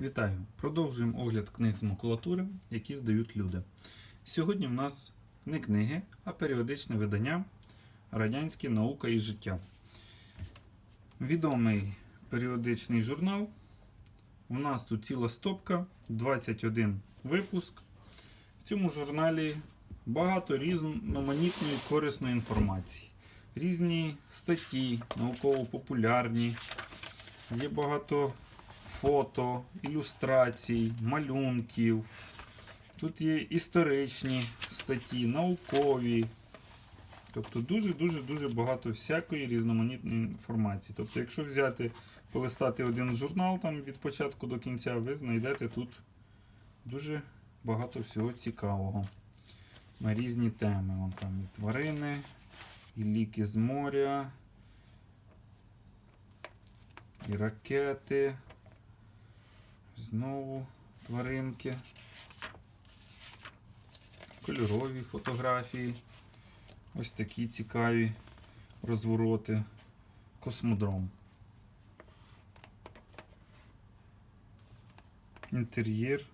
Вітаю! Продовжуємо огляд книг з макулатури, які здають люди. Сьогодні в нас не книги, а періодичне видання Радянські наука і життя. Відомий періодичний журнал. У нас тут ціла стопка, 21 випуск. В цьому журналі багато різноманітної корисної інформації. Різні статті, науково-популярні. Є багато фото, ілюстрацій, малюнків. Тут є історичні статті, наукові. Тобто дуже-дуже дуже багато всякої різноманітної інформації. Тобто, якщо взяти, полистати один журнал там від початку до кінця, ви знайдете тут дуже багато всього цікавого на різні теми. Вон там і тварини, і ліки з моря, і ракети. Знову тваринки. Кольорові фотографії. Ось такі цікаві розвороти. Космодром. Інтер'єр.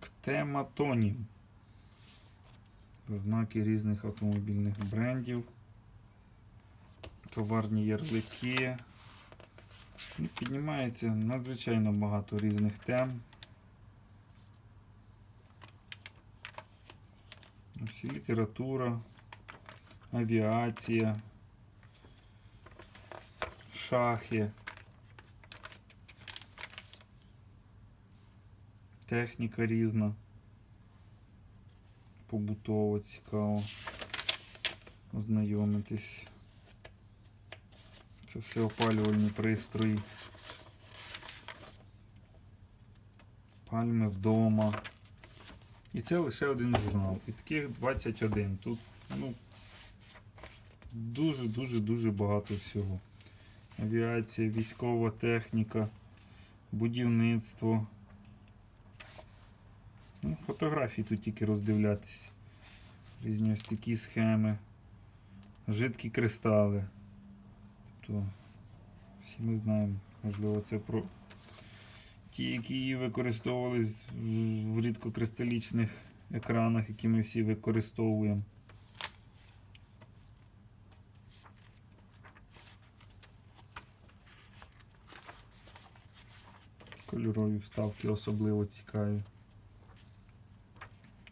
Ктематонім. Знаки різних автомобільних брендів товарні ярлики. І піднімається надзвичайно багато різних тем. Всі література, авіація, шахи, техніка різна, побутово цікаво ознайомитись. Це все опалювальні пристрої. Пальми вдома. І це лише один журнал. І таких 21. Тут ну, дуже-дуже-дуже багато всього. Авіація, військова техніка, будівництво. Ну, Фотографії тут тільки роздивлятися. Різні ось такі схеми, жидкі кристали то всі ми знаємо, можливо, це про ті, які її використовувались в рідкокристалічних екранах, які ми всі використовуємо. Кольорові вставки особливо цікаві.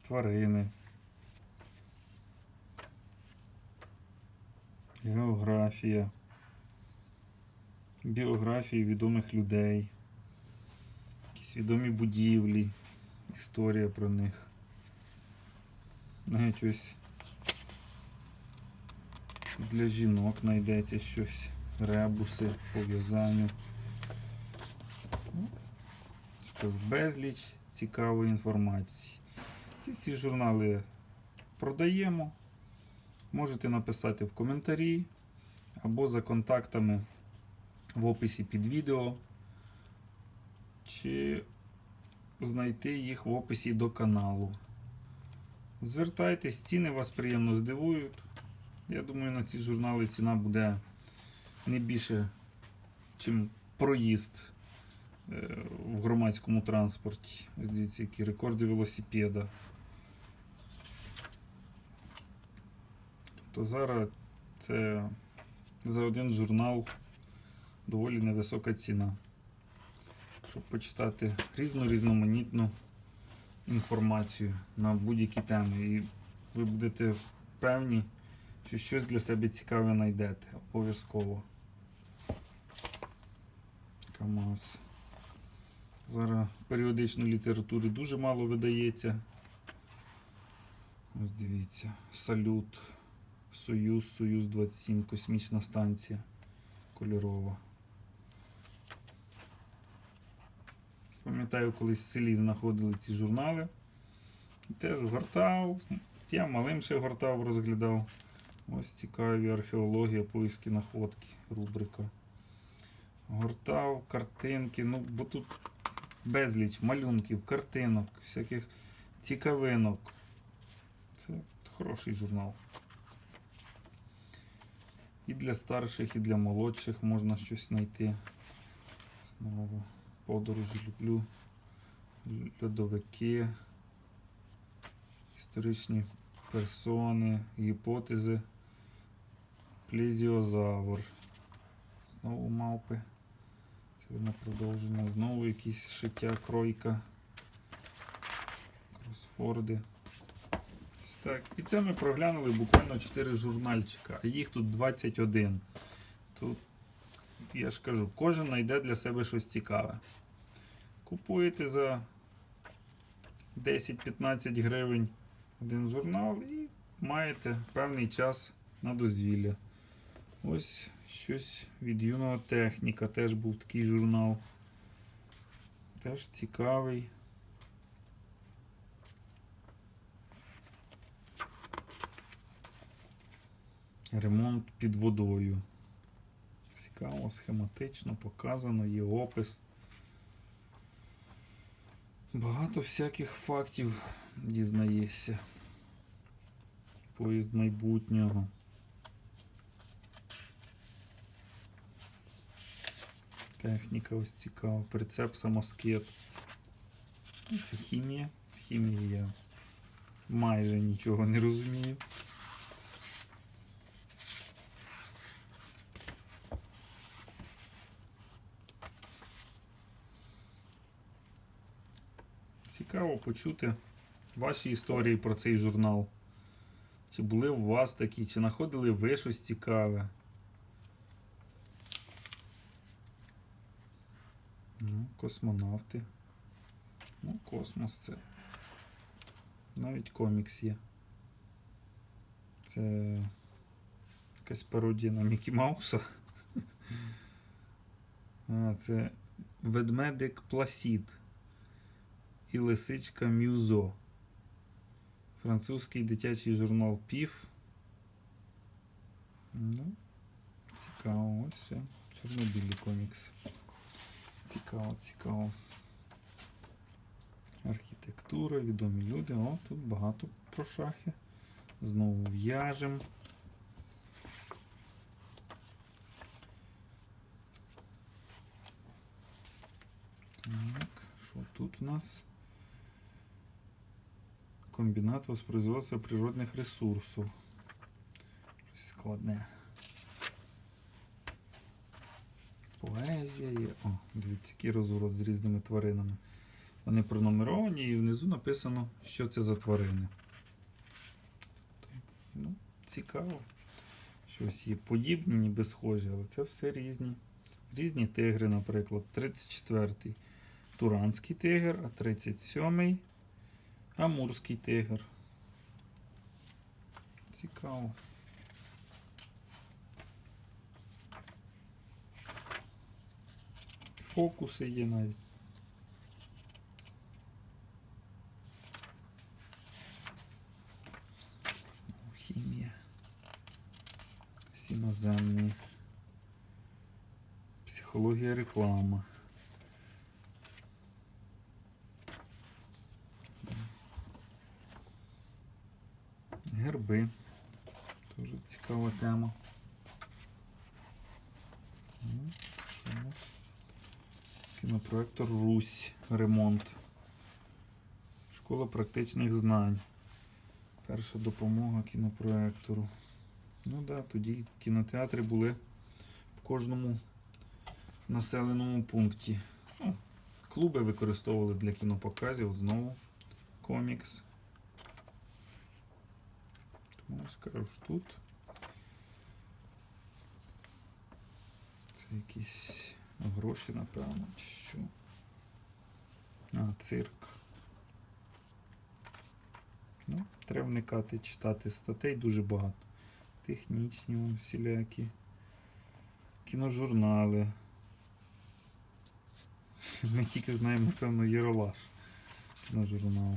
Тварини. Географія біографії відомих людей, якісь відомі будівлі, історія про них. Навіть ось для жінок знайдеться щось, ребуси по в'язанню. Ну, Безліч цікавої інформації. Ці всі журнали продаємо. Можете написати в коментарі або за контактами в описі під відео, чи знайти їх в описі до каналу. Звертайтесь, ціни вас приємно здивують. Я думаю, на ці журнали ціна буде не більше, ніж проїзд е, в громадському транспорті. Ось дивіться, які рекорди велосипеда. Тобто зараз це за один журнал доволі невисока ціна. Щоб почитати різну різноманітну інформацію на будь-які теми. І ви будете певні, що щось для себе цікаве знайдете. Обов'язково. КАМАЗ. Зараз періодично літератури дуже мало видається. Ось дивіться, салют, Союз, Союз 27, космічна станція кольорова. Пам'ятаю, колись в селі знаходили ці журнали. Теж гортав. Я малим ще гортав, розглядав. Ось цікаві археологія, поиски находки, рубрика. Гортав, картинки, ну, бо тут безліч малюнків, картинок, всяких цікавинок. Це хороший журнал. І для старших, і для молодших можна щось знайти. Знову подорожі люблю. Льодовики, історичні персони, гіпотези. Плезіозавр. Знову мавпи. Це на продовження. Знову якісь шиття, кройка. Кросфорди. Так. І це ми проглянули буквально 4 журнальчика, а їх тут 21. Тут, я ж кажу, кожен знайде для себе щось цікаве. Купуєте за 10-15 гривень один журнал і маєте певний час на дозвілля. Ось щось від юного техніка. Теж був такий журнал. Теж цікавий. Ремонт під водою. Цікаво, схематично показано, є опис. Багато всяких фактів дізнаєшся. Поїзд майбутнього. Техніка ось цікава. Прицеп самоскет. Це хімія. В хімії я майже нічого не розумію. Цікаво почути ваші історії про цей журнал. Чи були у вас такі, чи знаходили ви щось цікаве? Ну, космонавти. Ну, космос це. Навіть комікс є. Це якась пародія на Мікі Мауса. А, це ведмедик Пласід і лисичка Мюзо. Французький дитячий журнал Піф. Ну, цікаво, ось все. Чорнобілі комікс. Цікаво, цікаво. Архітектура, відомі люди. О, тут багато про шахи. Знову в'яжем. Так, що тут у нас? Комбінат воспроизводства природних ресурсів. Щось складне. Поезія є. О, дивіться, який розворот з різними тваринами. Вони пронумеровані і внизу написано, що це за тварини. Ну, цікаво. Щось є подібні, ніби схожі, але це все різні. Різні тигри, наприклад. 34-й Туранський тигр, а 37-й Амурський тигр. Цікаво. Фокуси є навіть. Хімія. Іноземний. Психологія реклама. Герби. Дуже цікава тема. Ну? Кінопроектор Русь. Ремонт. Школа практичних знань. Перша допомога кінопроектору. Ну так, да, тоді кінотеатри були в кожному населеному пункті. Ну, клуби використовували для кінопоказів. Знову комікс. Скажу, що тут це якісь гроші, напевно, чи що. А, цирк. Ну, треба вникати, читати статей дуже багато. Технічні всілякі. Кіножурнали. Ми тільки знаємо, напевно, Єролаш. Кіножурнал.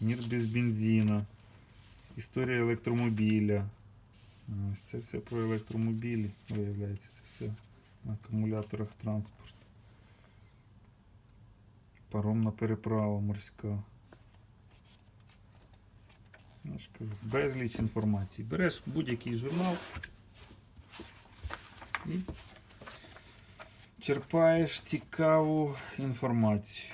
Мір без бензина. Історія електромобіля. Ось це все про електромобілі, виявляється, це все на акумуляторах транспорту. Паромна переправа морська. Я ж кажу, безліч інформації. Береш будь-який журнал, І черпаєш цікаву інформацію.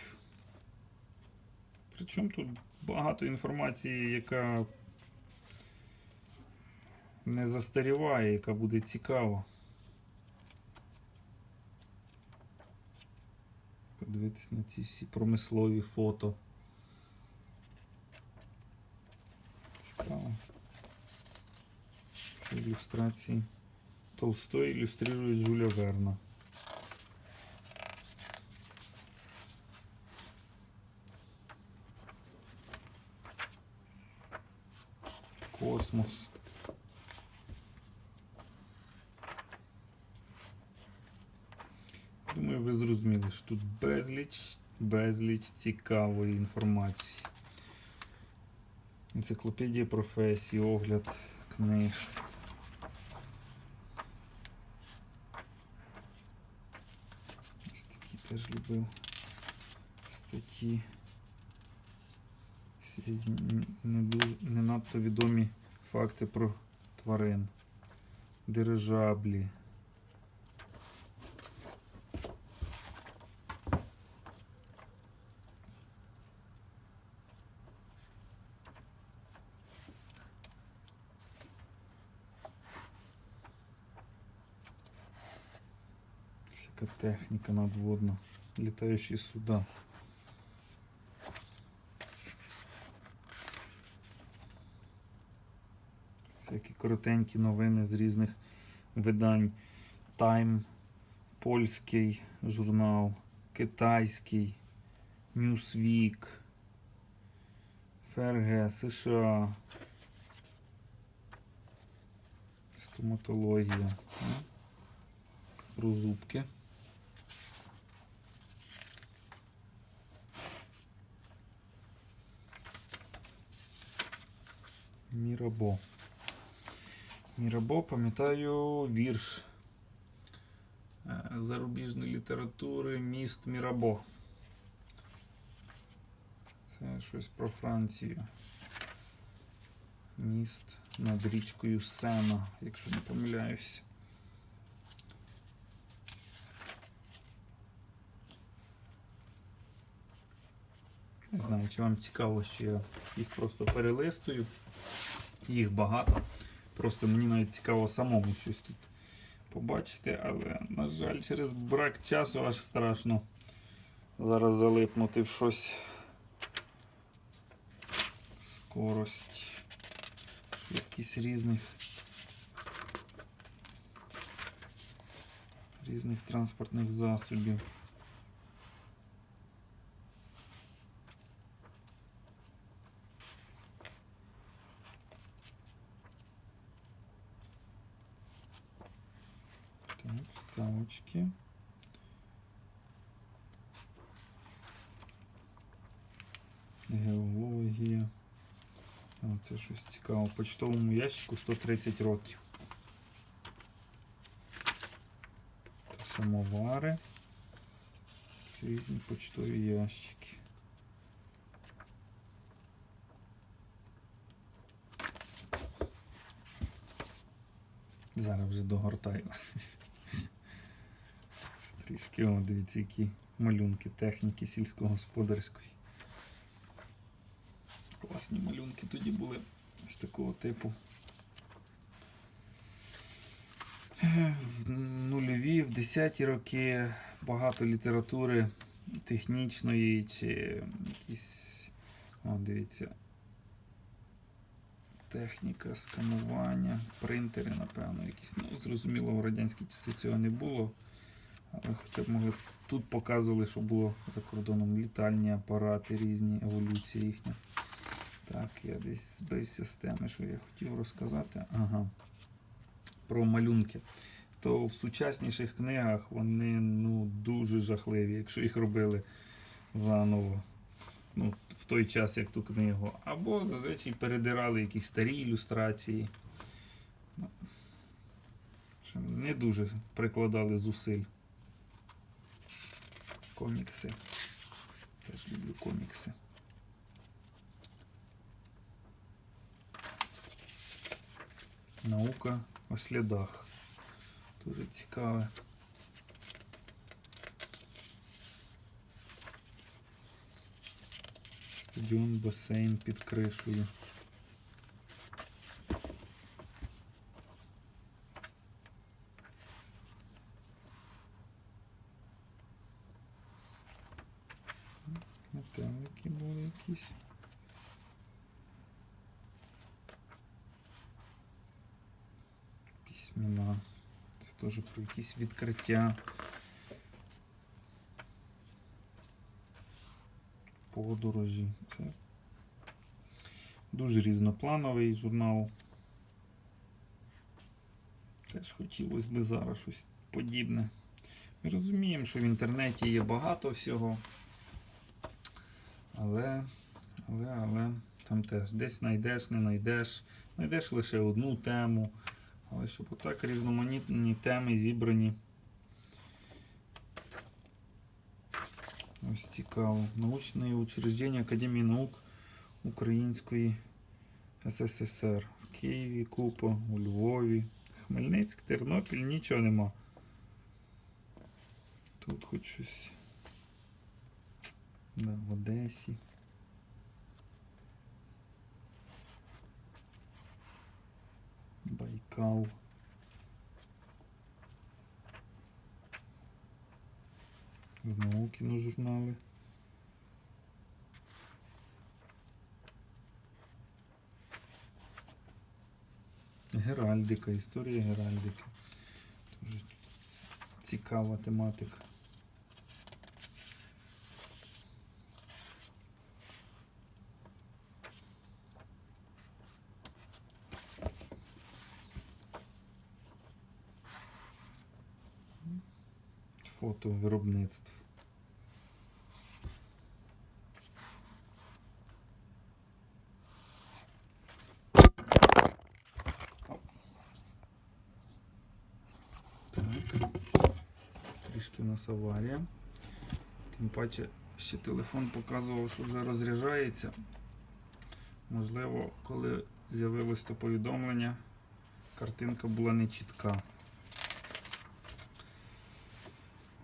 Причому тут багато інформації, яка не застаріває, яка буде цікава. Подивитися на ці всі промислові фото. Цікаво. Це ілюстрації. Толстой ілюструє Жюля Верна. Космос. Думаю, ви зрозуміли, тут безліч, безліч цікавої інформації. Енциклопедія професій, огляд книг. Ось такі теж любив статті. Не, не надто відомі факти про тварин. Дирижаблі. Надводна. Літаючі суда. Всякі коротенькі новини з різних видань. Time, польський журнал, китайський, Newsweek, ФРГ, США. Стоматологія. м, Мірабо. Мірабо, пам'ятаю, вірш е, зарубіжної літератури Міст Мірабо. Це щось про Францію. Міст над річкою Сена, якщо не помиляюсь. Не знаю, чи вам цікаво, що я їх просто перелистую. Їх багато. Просто мені навіть цікаво самому щось тут побачити, але, на жаль, через брак часу аж страшно зараз залипнути в щось. Скорость, швидкість різних різних транспортних засобів. Так, вставочки. Геологія. Це щось цікаво. В почтовому ящику 130 років. Та Самовари. Це різні почтові ящики. Зараз вже догортаю. Трішки, о, дивіться, які малюнки техніки сільськогосподарської. Класні малюнки тоді були ось такого типу. В нульові, в 10-ті роки багато літератури технічної чи якісь. О, дивіться. Техніка, сканування, принтери, напевно, якісь. Ну, зрозуміло, в радянські часи цього не було. Хоча б могли тут показували, що було за кордоном літальні апарати, різні еволюції їхня. Так, я десь збився з теми, що я хотів розказати. Ага. Про малюнки. То в сучасніших книгах вони ну, дуже жахливі, якщо їх робили заново. Ну, в той час, як ту книгу. Або зазвичай передирали якісь старі ілюстрації. Ну, Не дуже прикладали зусиль. Комікси. Теж люблю комікси. Наука о слідах. Дуже цікаве. Стадіон, басейн під кришею. Метелики були якісь. Письмена. Це теж про якісь відкриття. Подорожі. Це дуже різноплановий журнал. Теж хотілося б зараз щось подібне. Ми розуміємо, що в інтернеті є багато всього. Але, але, але там теж десь знайдеш, не знайдеш. Знайдеш лише одну тему. Але щоб отак різноманітні теми зібрані. Ось цікаво. Научне учреждення Академії наук Української СССР. В Києві купа, у Львові, Хмельницьк, Тернопіль, нічого нема. Тут хоч щось. Да, в Одесі. Байкал. Знову кіножурнали. Геральдика, історія Геральдики. Дуже цікава тематика. Фото виробництв. Трішки у нас аварія. Тим паче, ще телефон показував, що вже розряджається. Можливо, коли з'явилось то повідомлення, картинка була не чітка.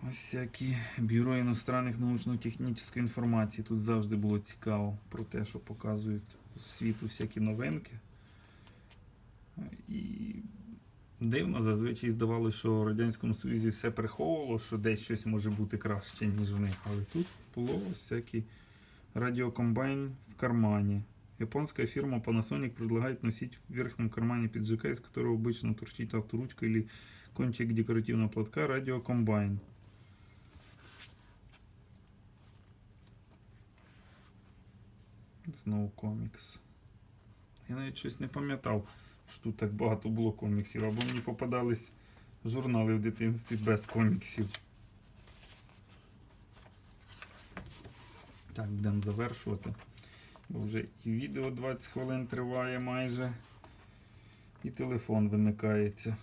Ось всякі бюро іностранних научно-технічної інформації. Тут завжди було цікаво про те, що показують з світу всякі новинки. І дивно, зазвичай здавалося, що в Радянському Союзі все приховувало, що десь щось може бути краще, ніж в них. Але тут було всякий радиокомбайн в кармане. Японская фирма Panasonic предлагает носить в верхнем кармане пиджака, из которого обычно торчит авторучка или кончик декоративного платка, радиокомбайн. Знову комікс. Я навіть щось не пам'ятав, що тут так багато було коміксів, або мені попадались журнали в дитинстві без коміксів. Так, будемо завершувати. Бо вже і відео 20 хвилин триває майже, і телефон вимикається.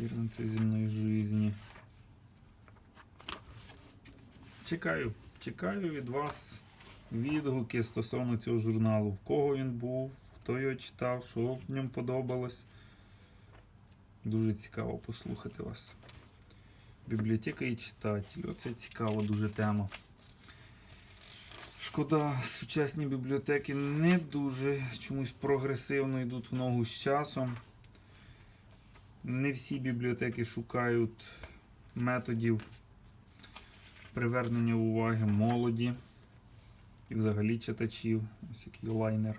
Первенці земної жизни. Чекаю, чекаю від вас відгуки стосовно цього журналу. В кого він був, хто його читав, що в ньому подобалось. Дуже цікаво послухати вас. Бібліотека і читатель. Оце цікава дуже тема. Шкода, сучасні бібліотеки не дуже чомусь прогресивно йдуть в ногу з часом. Не всі бібліотеки шукають методів привернення уваги молоді і взагалі читачів. Ось який лайнер.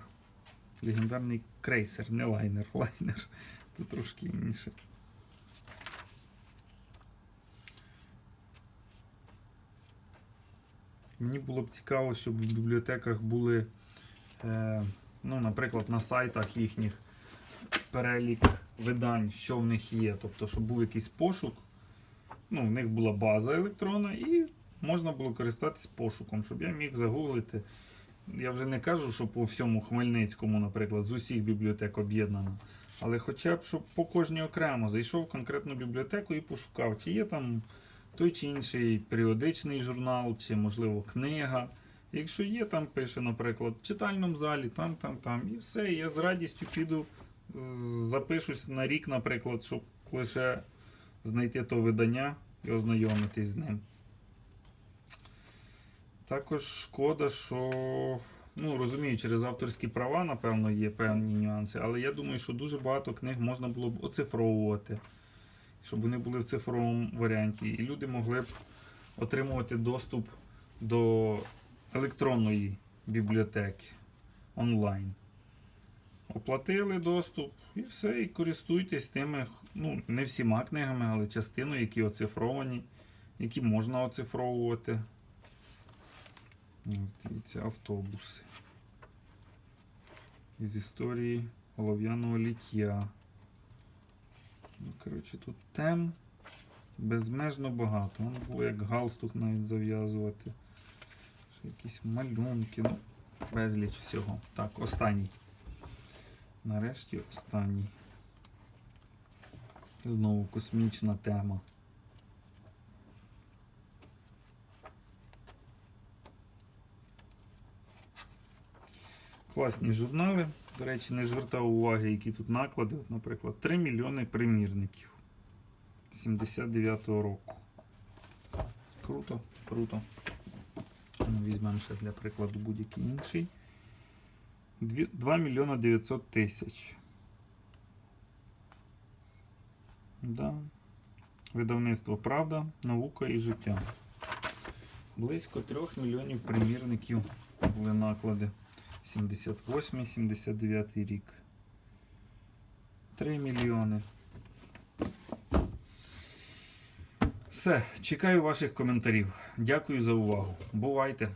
Легендарний крейсер, не лайнер, лайнер. Тут трошки інше. Мені було б цікаво, щоб в бібліотеках були, е, ну, наприклад, на сайтах їхніх перелік видань, що в них є. Тобто, щоб був якийсь пошук. Ну, в них була база електронна і можна було користатися пошуком, щоб я міг загуглити. Я вже не кажу, що по всьому Хмельницькому, наприклад, з усіх бібліотек об'єднано. Але хоча б щоб по кожній окремо зайшов в конкретну бібліотеку і пошукав, чи є там той чи інший періодичний журнал, чи, можливо, книга. Якщо є, там пише, наприклад, в читальному залі, там, там, там, і все. Я з радістю піду, запишусь на рік, наприклад, щоб лише знайти то видання і ознайомитись з ним. Також шкода, що, ну, розумію, через авторські права, напевно, є певні нюанси, але я думаю, що дуже багато книг можна було б оцифровувати, щоб вони були в цифровому варіанті, і люди могли б отримувати доступ до електронної бібліотеки онлайн. Оплатили доступ і все, і користуйтесь тими, ну, не всіма книгами, але частиною, які оцифровані, які можна оцифровувати. Ось Дивіться, автобуси. Із історії олов'яного ліття. Ну, коротше, тут тем безмежно багато. Воно було як галстук навіть зав'язувати. Якісь малюнки, ну, безліч всього. Так, останній. Нарешті останній. Знову космічна тема. Класні журнали. До речі, не звертав уваги, які тут наклади. Наприклад, 3 мільйони примірників 79-го року. Круто, круто. Ну, Візьмемо ще для прикладу будь-який інший. 2 мільйона 900 тисяч. Да. Видавництво Правда, наука і життя. Близько 3 мільйонів примірників були наклади. 78-79 рік. 3 мільйони. Все, чекаю ваших коментарів. Дякую за увагу. Бувайте!